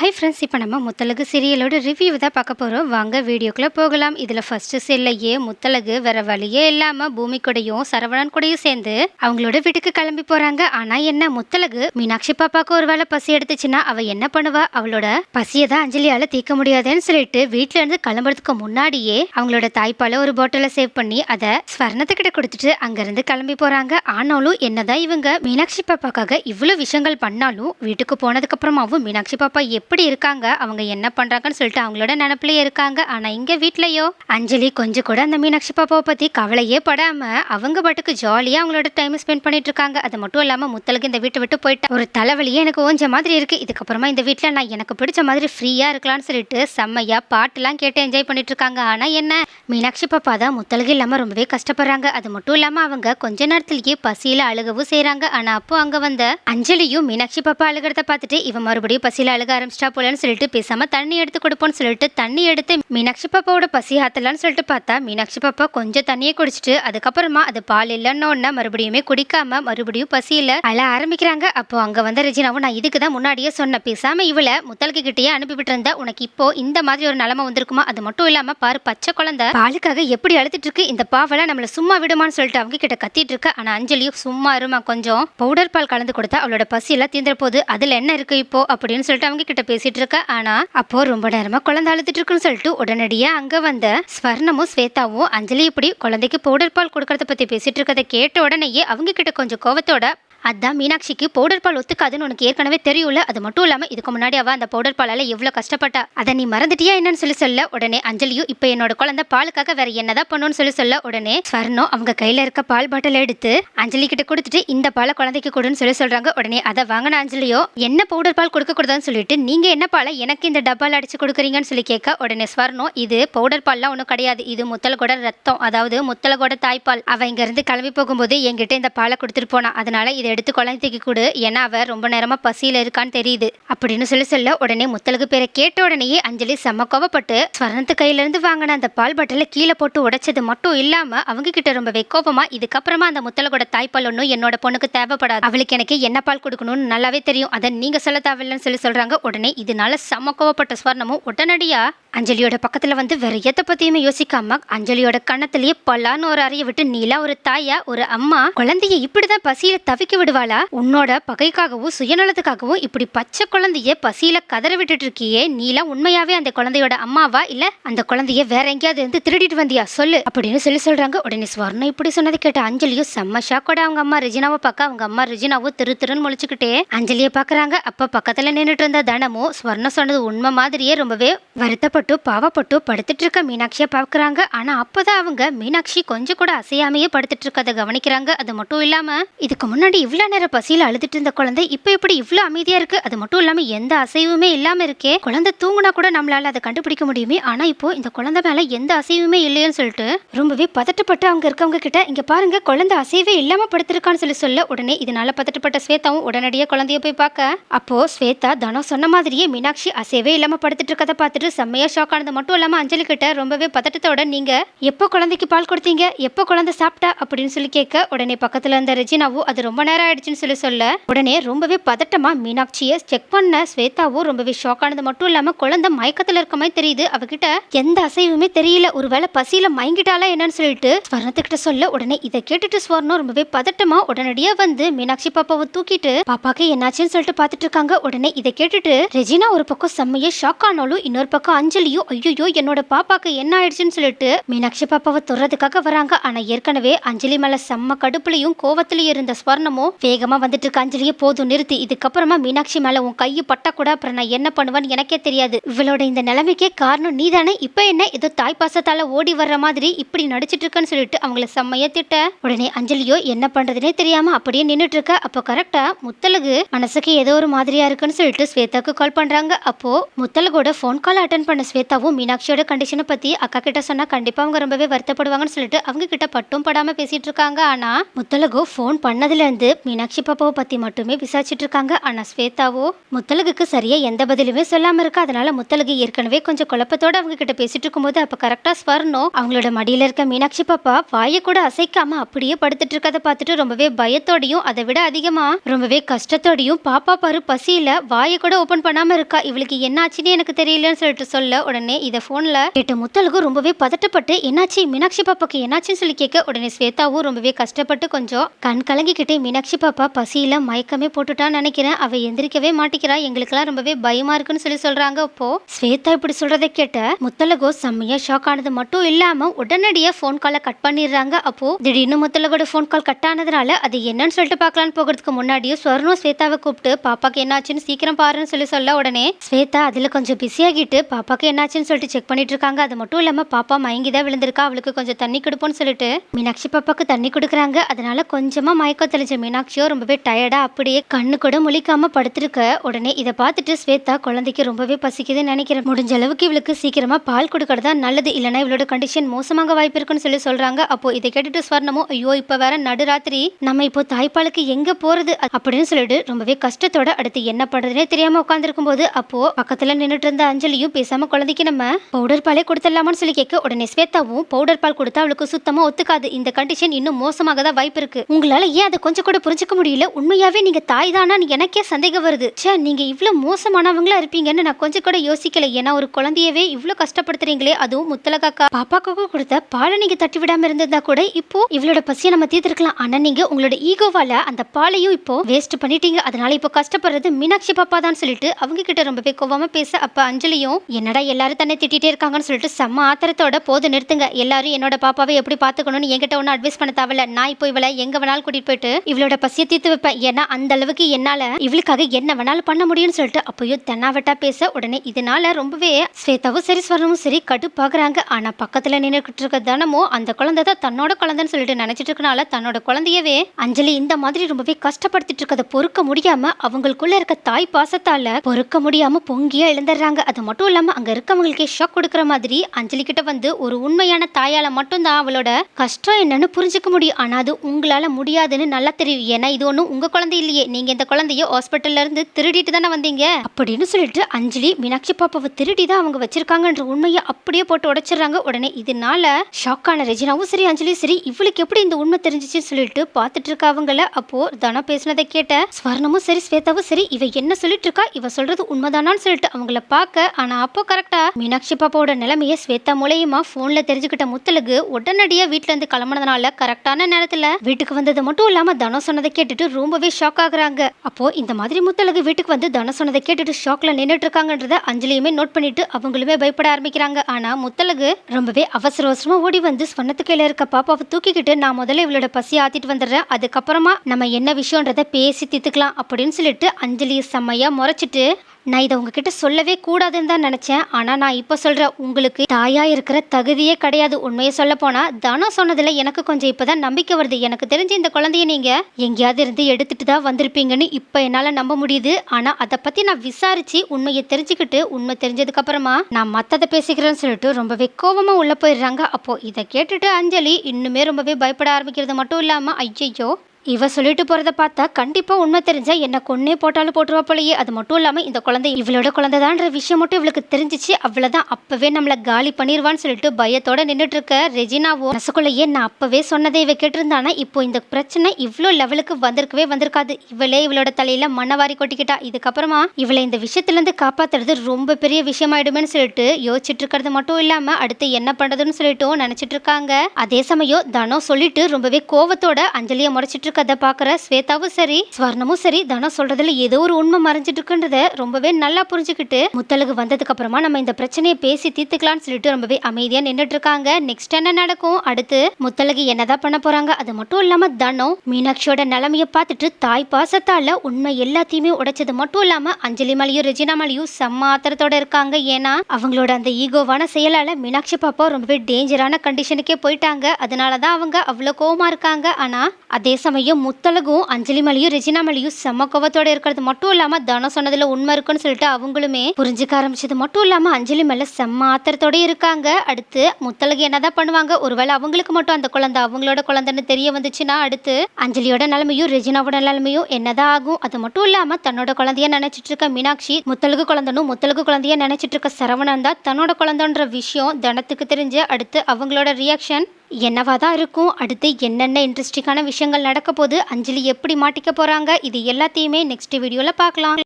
Hi friends இப்போ நம்ம Muthazhagu சீரியலோட review தான் பார்க்க போகிறோம் வாங்க வீடியோக்குள்ளே போகலாம். இதில் ஃபஸ்ட்டு செல்லையே முத்தலகு வேற வழியே இல்லாமல் பூமி கூடயும் சரவணன் கூடயும் சேர்ந்து அவங்களோட வீட்டுக்கு கிளம்பி போகிறாங்க ஆனால் என்ன முத்தலகு மீனாட்சி பாப்பாவுக்கு ஒரு வேளை பசி எடுத்துச்சுன்னா அவள் என்ன பண்ணுவா? அவளோட பசியை தான் அஞ்சலியால் தீர்க்க முடியாதுன்னு சொல்லிட்டு வீட்டிலேருந்து கிளம்புறதுக்கு முன்னாடியே அவங்களோட தாய்ப்பால ஒரு பாட்டிலை சேவ் பண்ணி அதை ஸ்வர்ணத்துக்கிட்ட கொடுத்துட்டு அங்கேருந்து கிளம்பி போகிறாங்க ஆனாலும் என்னதான் இவங்க மீனாட்சி பாப்பாக்காக இவ்வளோ விஷயங்கள் பண்ணாலும் வீட்டுக்கு போனதுக்கப்புறமாவும் மீனாட்சி பாப்பா எப்படி இருக்காங்க? அவங்க என்ன பண்ணுறாங்கன்னு சொல்லிட்டு அவங்களோட நினப்பிலேயே இருக்காங்க. ஆனால் இங்கே வீட்லையோ அஞ்சலி கொஞ்சம் கூட அந்த மீனாட்சி பாப்பாவை பற்றி கவலையே படாமல் அவங்க பாட்டுக்கு ஜாலியாக அவங்களோட டைம் ஸ்பெண்ட் பண்ணிட்டு இருக்காங்க. அது மட்டும் இல்லாமல் முத்தலுக்கு இந்த வீட்டை விட்டு போயிட்டா. ஒரு தலைவலியே எனக்கு ஓஞ்ச மாதிரி இருக்குது இதுக்கப்புறமா இந்த வீட்டில் நான் எனக்கு பிடிச்ச மாதிரி ஃப்ரீயாக இருக்கலாம்னு சொல்லிட்டு செம்மையாக பாட்டுலாம் கேட்டு என்ஜாய் பண்ணிட்டு இருக்காங்க. ஆனால் என்ன? மீனாட்சி பாப்பா தான் முத்தலகு இல்லாமல் ரொம்பவே கஷ்டப்படுறாங்க. அது மட்டும் இல்லாமல் அவங்க கொஞ்ச நேரத்திலேயே பசியில் அழுகவும் செய்கிறாங்க ஆனால் அப்போ அங்கே வந்த அஞ்சலியும் மீனாட்சி பாப்பா அழுகிறத பார்த்துட்டு இவன் மறுபடியும் பசியில் அழுக ஆரம்பிச்சிட்டா போலன்னு சொல்லிட்டு பேசாமல் தண்ணி எடுத்து கொடுப்போம்னு சொல்லிட்டு தண்ணி எடுத்து மீனாட்சி பாப்பாவோட பசி ஆத்தலான்னு சொல்லிட்டு பார்த்தா மீனாட்சி பாப்பா கொஞ்சம் தண்ணியை குடிச்சிட்டு அதுக்கப்புறமா அது பால் இல்லைன்னு மறுபடியுமே குடிக்காம மறுபடியும் பசியில் அழ ஆரம்பிக்கிறாங்க. அப்போ அங்கே வந்த ரெஜினாவும் நான் இதுக்கு தான் முன்னாடியே சொன்னேன். பேசாமல் இவளை முத்தலுக்கு கிட்டேயே அனுப்பிவிட்டு இருந்தா உனக்கு இப்போ இந்த மாதிரி ஒரு நிலமை வந்திருக்குமா? அது மட்டும் இல்லாமல் பாரு பச்சை குழந்தை பாலுக்காக எப்படி அழுத்திட்டு இருக்கு? இந்த பாவலை நம்மளை சும்மா விடுமான்னு சொல்லிட்டு அவங்க கிட்ட கத்திட்டு இருக்க. ஆனால் அஞ்சலியும் சும்மா இருமா கொஞ்சம். பவுடர் பால் கலந்து கொடுத்தா அவளோட பசியெல்லாம் தீந்துற போது அதில் என்ன இருக்கு இப்போ? அப்படின்னு சொல்லிட்டு அவங்க கிட்ட பேசிட்டு இருக்க ஆனா அப்போ ரொம்ப நேரமா குழந்தை அழுதுட்டு இருக்குன்னு சொல்லிட்டு உடனடியா அங்க வந்த ஸ்வர்ணமும் ஸ்வேதாவும் அஞ்சலி இப்படி குழந்தைக்கு பவுடர் பால் கொடுக்கறத பத்தி பேசிட்டு இருக்கதை கேட்ட உடனேயே அவங்க கிட்ட கொஞ்சம் கோவத்தோட அதான் மீனாட்சிக்கு பவுடர் பால் ஒத்துக்காதுன்னு உனக்கு ஏற்கனவே தெரியும்ல? அது மட்டும் இல்லாமல் இதுக்கு முன்னாடி அவள் அந்த பவுடர் பாலால் எவ்வளோ கஷ்டப்பட்டா? அதை நீ மறந்துட்டியா என்னன்னு சொல்லி சொல்ல. உடனே அஞ்சலியும் இப்போ என்னோட குழந்தை பாலுக்காக வேற என்னதான் பண்ணுன்னு சொல்லி சொல்ல. உடனே ஸ்வர்ணம் அவங்க கையில் இருக்க பால் பாட்டில் எடுத்து அஞ்சலி கிட்ட கொடுத்துட்டு இந்த பாலை குழந்தைக்கு கொடுன்னு சொல்லி சொல்றாங்க. உடனே அதை வாங்கின அஞ்சலியோ என்ன பவுடர் பால் கொடுக்க கூடாதுன்னு சொல்லிட்டு நீங்க என்ன பாலை எனக்கு இந்த டப்பால் அடிச்சு கொடுக்குறீங்கன்னு சொல்லி கேட்க உடனே ஸ்வர்ணம் இது பவுடர் பால்லாம் ஒன்றும் கிடையாது. இது முத்தலகோட ரத்தம். அதாவது முத்தலகோட தாய்ப்பால். அவ இங்க இருந்து கிளம்பி போகும்போது என்கிட்ட இந்த பாலை கொடுத்துட்டு போனா. அதனால இதை எடுத்து குழந்தைக்கு கொடு. ஏன்னா அவ ரொம்ப நேரமா பசியில இருக்கான்னு தெரியுது. அப்படின்னு சொல்லி சொல்ல உடனே முத்தலகு பேரை கேட்ட உடனேயே அஞ்சலி செம்ம கோவப்பட்டு ஸ்வர்ணத்து கையில இருந்து வாங்கின அந்த பால் பாட்டில கீழே போட்டு உடைச்சது மட்டும் இல்லாம அவங்க கிட்ட ரொம்ப வெக்கோபமா இதுக்கப்புறமா அந்த முத்தலகோட தாய்ப்பால் ஒன்றும் என்னோட பொண்ணுக்கு தேவைப்படாது. அவளுக்கு எனக்கு என்ன பால் கொடுக்கணும்னு நல்லாவே தெரியும். அதை நீங்க சொல்ல தேவையில்லைன்னு சொல்லி சொல்றாங்க. உடனே இதனால செம்ம கோவப்பட்ட ஸ்வர்ணமும் உடனடியா அஞ்சலியோட பக்கத்துல வந்து வேற எதை பற்றியுமே யோசிக்காம அஞ்சலியோட கண்ணத்திலேயே பல்லான்னு ஒரு அறைய விட்டு நீலா ஒரு தாயா ஒரு அம்மா குழந்தைய இப்படிதான் பசியில தவிக்க விடுவாளா? உன்னோட பகைக்காகவும் சுயநலத்துக்காகவும் இப்படி பச்சை குழந்தைய பசியில கதற விட்டுட்டு இருக்கியே நீலா உண்மையாவே அந்த குழந்தையோட அம்மாவா? இல்ல அந்த குழந்தைய வேற எங்கேயாவது இருந்து திருடிட்டு வந்தியா? சொல்லு. அப்படின்னு சொல்லி சொல்றாங்க. உடனே ஸ்வர்ணம் இப்படி சொன்னதை கேட்ட அஞ்சலியும் செம்ம ஷாக்கோட அவங்க அம்மா ரெஜினாவை பார்க்க அவங்க அம்மா ரெஜினாவும் திரு திருன்னு முழிச்சுக்கிட்டே அஞ்சலியை பாக்குறாங்க அப்ப பக்கத்துல நின்றுட்டு இருந்த தனமும் ஸ்வர்ணம் சொன்னது உண்மை மாதிரியே ரொம்பவே வருத்தப்பட்டு பாவப்பட்டு படுத்துட்டு இருக்க மீனாட்சியை பார்க்கறாங்க. ஆனா அப்பதான் அவங்க மீனாட்சி கொஞ்சம் கூட அசையாமையே படுத்துட்டு இருக்கதை கவனிக்கிறாங்க. அது மட்டும் இல்லாம இதுக்கு முன்னாடி இவ்வளவு நேரம் பசியில அழுதுட்டு இருந்த குழந்தை இப்ப எப்படி இவ்வளவு அமைதியா இருக்கு? அது மட்டும் இல்லாம எந்த அசைவுமே இல்லாம இருக்கே. குழந்தை தூங்குனா கூட நம்மளால அதை கண்டுபிடிக்க முடியுமே. ஆனா இப்போ இந்த குழந்தை மேல எந்த அசைவுமே இல்லையேன்னு சொல்லிட்டு ரொம்பவே பதட்டப்பட்டு அவங்க இருக்கவங்க கிட்ட இங்க பாருங்க குழந்தை அசைவே இல்லாம படுத்திருக்கான்னு சொல்லி சொல்ல. உடனே இதனால பதட்டப்பட்ட ஸ்வேதாவும் உடனடியே குழந்தைய போய் பார்க்க. அப்போ ஸ்வேதா தனம் சொன்ன மாதிரியே மீனாட்சி அசைவே இல்லாம படுத்துட்டு இருக்கதை பார்த்துட்டு செம்மையா ஷாக் ஆனது. மட்டும் இல்லாம அஞ்சலி கிட்ட ரொம்பவே பதட்டத்தோட நீங்க எப்போ குழந்தைக்கு பால் கொடுத்தீங்க? எப்போ குழந்தை சாப்பிட்டா? அப்படின்னு சொல்லி கேட்க உடனே பக்கத்துல இருந்த ரெஜினாவும் அது ரொம்ப நேரம் ஆயிடுச்சுன்னு சொல்லி சொல்ல உடனே ரொம்பவே பதட்டமா மீனாட்சியை செக் பண்ண ஸ்வேதாவும் ரொம்பவே ஷாக் ஆனது மட்டும் இல்லாம குழந்தை மயக்கத்துல இருக்க மாதிரி தெரியுது. அவகிட்ட எந்த அசைவுமே தெரியல. ஒருவேளை பசியில மயங்கிட்டாலா என்னன்னு சொல்லிட்டு ஸ்வர்ணத்துக்கிட்ட சொல்ல உடனே இதை கேட்டுட்டு ஸ்வர்ணம் ரொம்பவே பதட்டமா உடனடியா வந்து மீனாட்சி பாப்பாவை தூக்கிட்டு பாப்பாக்கு என்னாச்சுன்னு சொல்லிட்டு பார்த்துட்டு இருக்காங்க. உடனே இதை கேட்டுட்டு ரெஜினா ஒரு பக்கம் செம்மையே ஷாக் ஆனாலும் இன்னொரு பக்கம் அஞ்சலியும் ஐயோ என்னோட பாப்பாக்கு என்ன ஆயிடுச்சுன்னு சொல்லிட்டு மீனாட்சி பாப்பாவை தொடுறதுக்காக வராங்க. ஆனா ஏற்கனவே அஞ்சலி மேல செம்ம கடுப்புலையும் கோவத்திலையும் இருந்த ஸ்வர்ணமும் வேகமாக வந்துட்டு இருக்க அஞ்சலியை போதும் நிறுத்தி. இதுக்கப்புறமா மீனாட்சி மேலே உன் கையை பட்டா கூட அப்புறம் நான் என்ன பண்ணுவேன்னு எனக்கே தெரியாது. இவளோட இந்த நிலைமைக்கே காரணம் நீ தானே இப்போ என்ன? ஏதோ தாய் ஓடி வர்ற மாதிரி இப்படி நடிச்சிட்டு இருக்கன்னு சொல்லிட்டு அவங்கள செம்மையா திட்ட. உடனே அஞ்சலியோ என்ன பண்றதுனே தெரியாம அப்படியே நின்றுட்டு இருக்க. அப்போ கரெக்டா முத்தலகு மனசுக்கு ஏதோ ஒரு மாதிரியா இருக்குன்னு சொல்லிட்டு ஸ்வேதாக்கு கால் பண்றாங்க. அப்போ முத்தலகோட ஃபோன் கால் அட்டன் பண்ண ஸ்வேதாவும் மீனாட்சியோட கண்டிஷனை பத்தி அக்கா கிட்ட சொன்னா கண்டிப்பா அவங்க ரொம்பவே வருத்தப்படுவாங்கன்னு சொல்லிட்டு அவங்க கிட்ட பட்டும் படாம பேசிட்டு இருக்காங்க. ஆனா முத்தலகு ஃபோன் பண்ணதுல இருந்து மீனாட்சி பாப்பாவை பத்தி மட்டுமே விசாரிச்சுட்டு இருக்காங்க ஆனா ஸ்வேதாவோ முத்தலகுக்கு சரியா எந்த பதிலுமே சொல்லாம இருக்கா? அதனால முத்தலகு ஏற்கனவே கொஞ்சம் குழப்பத்தோட அவங்க கிட்ட பேசிட்டு இருக்கும்போது அப்ப கரெக்டா ஸ்வர்ணோ அவங்களோட மடியில இருக்க மீனாட்சி பாப்பா வாயை கூட அசைக்காம அப்படியே படுத்துட்டு இருக்கதை பார்த்துட்டு ரொம்பவே பயத்தோடையும் அதை விட அதிகமா ரொம்பவே கஷ்டத்தோடையும் பாப்பா பாரு பசியில வாயை கூட ஓபன் பண்ணாம இருக்கா? இவளுக்கு என்னாச்சுன்னு எனக்கு தெரியலன்னு சொல்லிட்டு சொல்ல உடனே இதை போன்ல கேட்ட முத்தலகு ரொம்பவே பதட்டப்பட்டு என்னாச்சு? மீனாட்சி பாப்பாக்கு என்னாச்சுன்னு சொல்லி கேட்க உடனே ஸ்வேதாவும் ரொம்பவே கஷ்டப்பட்டு கொஞ்சம் கண் கலங்கிக்கிட்டே மீனாட்சி பாப்பா பசியில் மயக்கமே போட்டுட்டான்னு நினைக்கிறேன். அவள் எந்திரிக்கவே மாட்டிக்கிறா. எங்களுக்கெல்லாம் ரொம்பவே பயமா இருக்குன்னு சொல்லி சொல்கிறாங்க அப்போ ஸ்வேதா இப்படி சொல்கிறத கேட்ட முத்தலகோ செம்மையாக ஷாக் ஆனது மட்டும் இல்லாமல் உடனடியாக ஃபோன் காலை கட் பண்ணிடுறாங்க. அப்போ திடீர்னு முத்தலகோட ஃபோன் கால் கட் ஆனதுனால அது என்னன்னு சொல்லிட்டு பார்க்கலான்னு போகிறதுக்கு முன்னாடியே ஸ்வர்ணம் ஸ்வேதாவை கூப்பிட்டு பாப்பாக்கு என்னாச்சுன்னு சீக்கிரம் பாருன்னு சொல்லி சொல்ல உடனே ஸ்வேதா அதில் கொஞ்சம் பிஸியாகிட்டு பாப்பாக்கு என்னாச்சுன்னு சொல்லிட்டு செக் பண்ணிட்டு இருக்காங்க. அது மட்டும் இல்லாமல் பாப்பா மயங்கி தான் விழுந்திருக்கா. அவளுக்கு கொஞ்சம் தண்ணி கொடுப்போம்னு சொல்லிட்டு. மீனாட்சி பாப்பாக்கு தண்ணி கொடுக்குறாங்க. அதனால கொஞ்சமாக மயக்கம் தெளிஞ்ச மீனாட்சியோ ரொம்பவே டயர்டா அப்படியே கண்ணு கூட முழிக்காம படுத்திருக்க உடனே இதை பார்த்துட்டு ஸ்வேதா குழந்தைக்கு ரொம்பவே பசிக்குதுன்னு நினைக்கிறேன். முடிஞ்ச அளவுக்கு இவளுக்கு சீக்கிரமா பால் கொடுக்கறது தான் நல்லது. இல்லைன்னா இவளோட கண்டிஷன் மோசமாக வாய்ப்பு இருக்குன்னு சொல்லி சொல்றாங்க. அப்போ இதை கேட்டுட்டு ஸ்வர்ணமும் ஐயோ இப்போ வேற நடுராத்திரி. நம்ம இப்போ தாய்ப்பாலுக்கு எங்க போறது? அப்படின்னு சொல்லிட்டு ரொம்பவே கஷ்டத்தோட அடுத்து என்ன பண்ணுறதுனே தெரியாம உட்காந்துருக்கும் போது அப்போ பக்கத்துல நின்றுட்டு இருந்த அஞ்சலியும் பேசாமல் குழந்தைக்கு நம்ம பவுடர் பாலே கொடுத்துடலாமான்னு சொல்லி கேட்க உடனே ஸ்வேதாவும் பவுடர் பால் கொடுத்தா அவளுக்கு சுத்தமாக ஒத்துக்காது. இந்த கண்டிஷன் இன்னும் மோசமாக தான் வாய்ப்பு இருக்கு. உங்களால ஏன் அதை கொஞ்சம் கூட புரிஞ்சுக்க முடியல. உண்மையாவே நீங்க தாய் தானான்னு எனக்கே சந்தேகம் வருது. சே நீங்கள் இவ்வளோ மோசமானவங்களா இருப்பீங்கன்னு நான் கொஞ்சம் கூட யோசிக்கல. ஏன்னா ஒரு குழந்தையவே இவ்வளோ கஷ்டப்படுத்துறீங்களே அதுவும் முத்தலகாக்கா. பாப்பாக்கு கொடுத்த பாலை நீங்கள் தட்டி விடாமல் இருந்திருந்தா கூட இப்போ இவளோட பசியை நம்ம தீர்த்துருக்கலாம். ஆனால் நீங்கள் உங்களோட ஈகோவால் அந்த பாலையும் இப்போ வேஸ்ட் பண்ணிட்டீங்க. அதனால இப்போ கஷ்டப்படுறது மீனாட்சி பாப்பா தான் சொல்லிட்டு அவங்க கிட்ட ரொம்பவே கோவமாக பேச அப்போ அஞ்சலியும் என்னடா எல்லாரும் தன்னை திட்டிட்டே இருக்காங்கன்னு சொல்லிட்டு செம்ம ஆத்திரத்தோட போது நிறுத்துங்க. எல்லாரும் என்னோட பாப்பாவை எப்படி பார்த்துக்கணும்னு என்கிட்ட ஒன்றும் அட்வைஸ் பண்ண தேவையில்ல. நான் இப்போ இவளை எங்க வேணாலும் கூட்டிட்டு போயிட்டு இவளோட பசியை தீர்த்து வைப்பேன். ஏன்னா அந்த அளவுக்கு என்னால இவளுக்காக என்ன வேணாலும் பண்ண முடியும்னு சொல்லிட்டு அப்போயோ தென்னாவட்டா பேச உடனே இதனால ரொம்பவே ஸ்வேதாவும் சரி ஸ்வரனும் சரி கடுப்பாகிறாங்க. ஆனா பக்கத்துல நின்றுக்கிட்டு இருக்க தானமோ அந்த குழந்தை தான் தன்னோட குழந்தைன்னு சொல்லிட்டு நினைச்சிட்டு இருக்கனால தன்னோட குழந்தையவே அஞ்சலி இந்த மாதிரி ரொம்பவே கஷ்டப்படுத்திட்டு இருக்கதை பொறுக்க முடியாம அவங்களுக்குள்ள இருக்க தாய் பாசத்தால பொறுக்க முடியாம பொங்கியா எழுந்துடுறாங்க அது மட்டும் இல்லாம அங்க இருக்கவங்களுக்கே ஷாக் கொடுக்குற மாதிரி அஞ்சலி கிட்ட வந்து ஒரு உண்மையான தாயால மட்டும்தான் அவளோட கஷ்டம் என்னன்னு புரிஞ்சுக்க முடியும். ஆனா அது உங்களால முடியாதுன்னு நல்லா தெரியும் ஏன்னா இது ஒன்றும் உங்கள் குழந்தை இல்லையே. நீங்கள் இந்த குழந்தைய ஹாஸ்பிட்டல்லேருந்து திருடிட்டு தானே வந்தீங்க? அப்படின்னு சொல்லிட்டு அஞ்சலி மீனாட்சி பாப்பாவை திருடி தான் அவங்க வச்சிருக்காங்கன்ற உண்மையை அப்படியே போட்டு உடைச்சிடுறாங்க. உடனே இதனால ஷாக்கான ரெஜினாவும் சரி அஞ்சலியும் சரி இவளுக்கு எப்படி இந்த உண்மை தெரிஞ்சிச்சுன்னு சொல்லிட்டு பார்த்துட்டு இருக்க அவங்கள? அப்போ தனா பேசினதை கேட்ட ஸ்வர்ணமும் சரி ஸ்வேதாவும் சரி இவ என்ன சொல்லிட்டு இருக்கா? இவ சொல்றது உண்மைதானான்னு சொல்லிட்டு அவங்கள பார்க்க ஆனா அப்போ கரெக்டா மீனாட்சி பாப்பாவோட நிலைமைய ஸ்வேதா மூலயமா போன்ல தெரிஞ்சுக்கிட்ட முத்தலுக்கு உடனடியா வீட்டுல இருந்து கிளம்புனதுனால கரெக்டான நேரத்துல வீட்டுக்கு வந்தது மட்டும் இல்லாம தனம் சொன்னதை கேட்டுட்டு ரொம்பவே ஷாக் ஆகுறாங்க. அப்போ இந்த மாதிரி முத்தலகு வீட்டுக்கு வந்து தனம் சொன்னதை கேட்டுட்டு ஷாக்ல நின்றுட்டு இருக்காங்கன்றத அஞ்சலியுமே நோட் பண்ணிட்டு அவங்களுமே பயப்பட ஆரம்பிக்கிறாங்க. ஆனா முத்தலகு ரொம்பவே அவசர அவசரமா ஓடி வந்து சொன்னத்து கையில இருக்க பாப்பாவை தூக்கிக்கிட்டு நான் முதல்ல இவளோட பசி ஆத்திட்டு வந்துடுறேன். அதுக்கப்புறமா நம்ம என்ன விஷயம்ன்றத பேசி தித்துக்கலாம் அப்படின்னு சொல்லிட்டு அஞ்சலியை செம்மையா முறைச்சிட்டு நான் இதை உங்ககிட்ட சொல்லவே கூடாதுன்னு தான் நினச்சேன். ஆனால் நான் இப்போ சொல்கிறேன் உங்களுக்கு தாயாக இருக்கிற தகுதியே கிடையாது. உண்மையை சொல்ல போனால் தனம் சொன்னதில் எனக்கு கொஞ்சம் இப்போ தான் நம்பிக்கை வருது. எனக்கு தெரிஞ்சு இந்த குழந்தைய நீங்கள் எங்கேயாவது இருந்து எடுத்துகிட்டு தான் வந்திருப்பீங்கன்னு இப்போ என்னால் நம்ப முடியுது. ஆனால் அதை பற்றி நான் விசாரித்து உண்மையை தெரிஞ்சுக்கிட்டு உண்மை தெரிஞ்சதுக்கப்புறமா நான் மற்றதை பேசிக்கிறேன்னு சொல்லிட்டு ரொம்பவே கோவமாக உள்ளே போயிடுறாங்க. அப்போது இதை கேட்டுட்டு அஞ்சலி இன்னுமே ரொம்பவே பயப்பட ஆரம்பிக்கிறது மட்டும் இல்லாமல் ஐயையோ இவ சொல்லிட்டு போகிறத பார்த்தா கண்டிப்பாக உண்மை தெரிஞ்சால் என்னை கொன்னே போட்டாலும் போட்டுருவா போலயே. அது மட்டும் இல்லாமல் இந்த குழந்தை இவளோட குழந்தைதான்ற விஷயம் மட்டும் இவளுக்கு தெரிஞ்சிச்சு. அவ்வளோதான் அப்போவே நம்மளை காலி பண்ணிடுவான்னு சொல்லிட்டு பயத்தோட நின்றுட்டு இருக்க ரெஜினாவோ மனசுக்குள்ளேயே நான் அப்போவே சொன்னதை இவ கேட்டிருந்தானா? இப்போ இந்த பிரச்சனை இவ்வளோ லெவலுக்கு வந்திருக்கவே வந்திருக்காது. இவளே இவளோட தலையில மண்ணை வாரி கொட்டிக்கிட்டா. இதுக்கப்புறமா இவளை இந்த விஷயத்துலேருந்து காப்பாத்துறது ரொம்ப பெரிய விஷயமாயிடுமேன்னு சொல்லிட்டு யோசிச்சுட்டு இருக்கிறது மட்டும் இல்லாமல் அடுத்து என்ன பண்ணுறதுன்னு சொல்லிட்டு நினச்சிட்டு இருக்காங்க அதே சமயம் தனம் சொல்லிட்டு ரொம்பவே கோவத்தோட அஞ்சலியை முறைச்சிட்டு கதை பாக்கற ஸ்வேதாவும் சரி ஸ்வர்ணமும் சரி தனம் சொல்றதுல ஏதோ ஒரு உண்மை மறைஞ்சிட்டு இருக்குன்றத ரொம்பவே நல்லா புரிஞ்சுக்கிட்டு முத்தலுக்கு வந்ததுக்கு அப்புறமா நம்ம இந்த பிரச்சனையை பேசி தீர்த்துக்கலாம்னு சொல்லிட்டு ரொம்பவே அமைதியா நின்னுட்டு இருக்காங்க நெக்ஸ்ட் என்ன நடக்கும்? அடுத்து முத்தலகு என்னதான் பண்ண போறாங்க? அது மட்டும் இல்லாம தனம் மீனாட்சியோட நிலைமைய பார்த்துட்டு தாய் பாசத்தால உண்மை எல்லாத்தையுமே உடைச்சது மட்டும் இல்லாம அஞ்சலி மலையும் ரெஜினா மலையும் செம்ம ஆத்திரத்தோட இருக்காங்க. ஏன்னா அவங்களோட அந்த ஈகோவான செயலால மீனாட்சி பாப்பா ரொம்பவே டேஞ்சரான கண்டிஷனுக்கே போயிட்டாங்க. அதனாலதான் அவங்க அவ்வளோ கோவமா இருக்காங்க. ஆனா அதே சமயம் சமயம் முத்தலகும் அஞ்சலி மலையும் ரெஜினா மலையும் செம்ம கோவத்தோட இருக்கிறது. மட்டும் இல்லாம தனம் சொன்னதுல உண்மை இருக்குன்னு சொல்லிட்டு அவங்களுமே புரிஞ்சுக்க ஆரம்பிச்சது. மட்டும் இல்லாம அஞ்சலி மேல செம்ம ஆத்திரத்தோட இருக்காங்க. அடுத்து முத்தலகு என்னதான் பண்ணுவாங்க? ஒருவேளை அவங்களுக்கு மட்டும் அந்த குழந்தை அவங்களோட குழந்தைன்னு தெரிய வந்துச்சுன்னா அடுத்து அஞ்சலியோட நிலைமையும் ரெஜினாவோட நிலைமையும் என்னதான் ஆகும்? அது மட்டும் இல்லாம தன்னோட குழந்தைய நினைச்சிட்டு இருக்க மீனாட்சி முத்தலகு குழந்தனும் முத்தலகு குழந்தைய நினைச்சிட்டு இருக்க சரவணன் தான் தன்னோட குழந்தைன்ற விஷயம் தனத்துக்கு தெரிஞ்சு அடுத்து அவங்களோட ரியாக்ஷன் என்னவா தான் இருக்கும்? அடுத்து என்னென்ன இன்ட்ரெஸ்டிங்கான விஷயங்கள் நடக்க போகுது அஞ்சலி எப்படி மாட்டிக்க போறாங்க? இது எல்லாத்தையுமே நெக்ஸ்ட் வீடியோவில் பார்க்கலாம்.